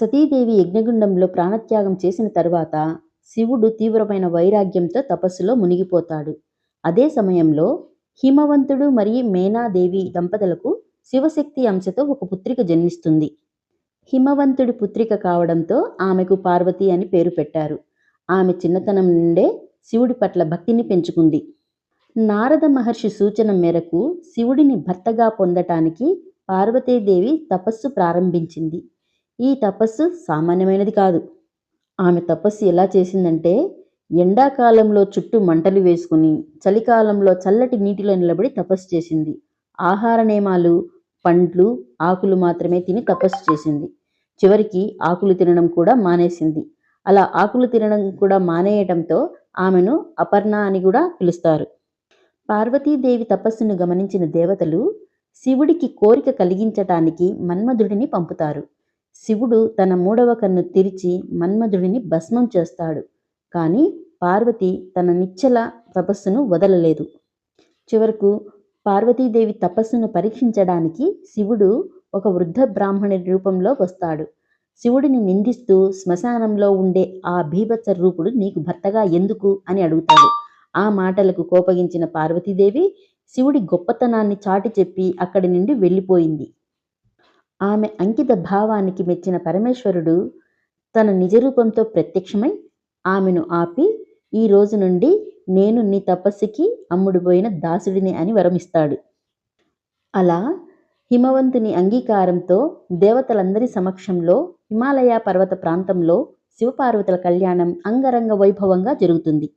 సతీదేవి యజ్ఞగుండంలో ప్రాణత్యాగం చేసిన తరువాత శివుడు తీవ్రమైన వైరాగ్యంతో తపస్సులో మునిగిపోతాడు. అదే సమయంలో హిమవంతుడు మరియు మేనాదేవి దంపతులకు శివశక్తి అంశతో ఒక పుత్రిక జన్మిస్తుంది. హిమవంతుడి పుత్రిక కావడంతో ఆమెకు పార్వతి అని పేరు పెట్టారు. ఆమె చిన్నతనం నుండే శివుడి పట్ల భక్తిని పెంచుకుంది. నారద మహర్షి సూచన మేరకు శివుడిని భర్తగా పొందటానికి పార్వతీదేవి తపస్సు ప్రారంభించింది. ఈ తపస్సు సామాన్యమైనది కాదు. ఆమె తపస్సు ఎలా చేసిందంటే ఎండాకాలంలో చుట్టూ మంటలు వేసుకుని చలికాలంలో చల్లటి నీటిలో నిలబడి తపస్సు చేసింది. ఆహార నియమాలు పండ్లు ఆకులు మాత్రమే తిని తపస్సు చేసింది. చివరికి ఆకులు తినడం కూడా మానేసింది. అలా ఆకులు తినడం కూడా మానేయటంతో ఆమెను అపర్ణ అని కూడా పిలుస్తారు. పార్వతీదేవి తపస్సును గమనించిన దేవతలు శివుడికి కోరిక కలిగించటానికి మన్మధుడిని పంపుతారు. శివుడు తన మూడవ కన్ను తెరిచి మన్మధుడిని భస్మం చేస్తాడు. కానీ పార్వతి తన నిచ్చల తపస్సును వదలలేదు. చివరకు పార్వతీదేవి తపస్సును పరీక్షించడానికి శివుడు ఒక వృద్ధ బ్రాహ్మణి రూపంలో వస్తాడు. శివుడిని నిందిస్తూ శ్మశానంలో ఉండే ఆ భీభత్స రూపుడు నీకు భర్తగా ఎందుకు? అని అడుగుతాడు. ఆ మాటలకు కోపగించిన పార్వతీదేవి శివుడి గొప్పతనాన్ని చాటి చెప్పి అక్కడి నుండి వెళ్ళిపోయింది. ఆమె అంకిత భావానికి మెచ్చిన పరమేశ్వరుడు తన నిజరూపంతో ప్రత్యక్షమై ఆమెను ఆపి ఈ రోజు నుండి నేను నీ తపస్సుకి అమ్ముడుపోయిన దాసుడిని అని వరమిస్తాడు అలా హిమవంతుని అంగీకారంతో దేవతలందరి సమక్షంలో హిమాలయ పర్వత ప్రాంతంలో శివపార్వతుల కళ్యాణం అంగరంగ వైభవంగా జరుగుతుంది.